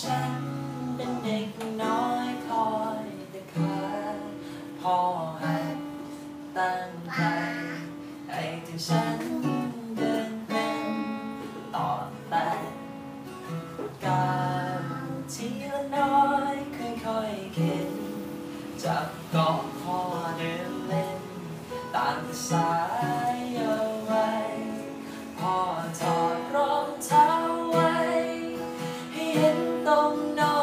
ฉันเป็นเด็กน้อยคอยแต่ขาพ่อหัดตั้งใจให้ถึงฉันเดินเป็นต่อแต่กาวทีละน้อยค่อยๆเข็นจับเกาะพ่อเดินเล่นตามภาษายเอาไว้พ่อถอดรองเท้าไว้ให้เห็น ตร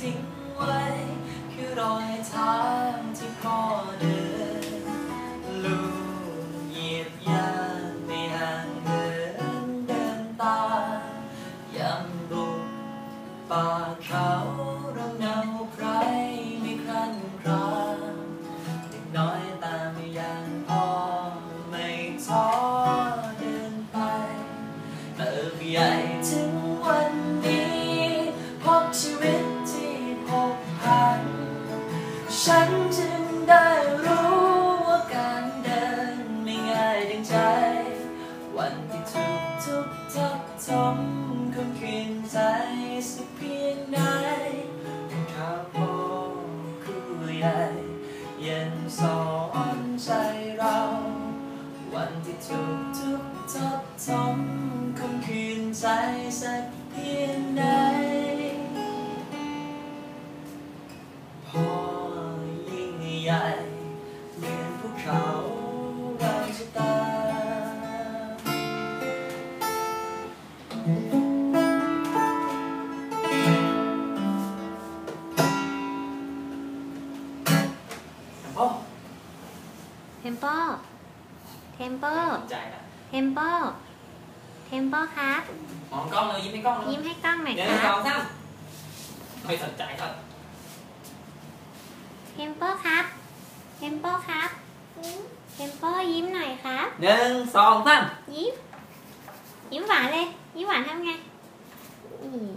ทิ้งไว้ คือรอยเท้าที่พ่อเดิน ลูกเหยียบย่างในห่างเดินเดินตาย้ำบุกป่าเขา นจึงได้รู้ว่าการเดินไม่ง่ายดังใจ วันที่ทุกทุกทับทมคงคืนใจสักเพียงไหนข้าพ่อครูใหญ่ยังสอนใจเรา วันที่ทุกทุกทับทมคงคืนใจสักเพียงไหนพอ เทมโปเทมโปสนใจนะเทมโปเทมโปครับมองกล้องเลยยิ้มให้กล้องเลยยิ้มให้กล้องหน่อยเดี๋ยวคสรัอบงสามไม่สนใจครับเทมโปครับเทมโปครับเทมโปยิ้มหน่อยครับ หนึ่งสองสามยิ้ม ยิ้มหวานเลย ยิ้มหวานทำไงอืม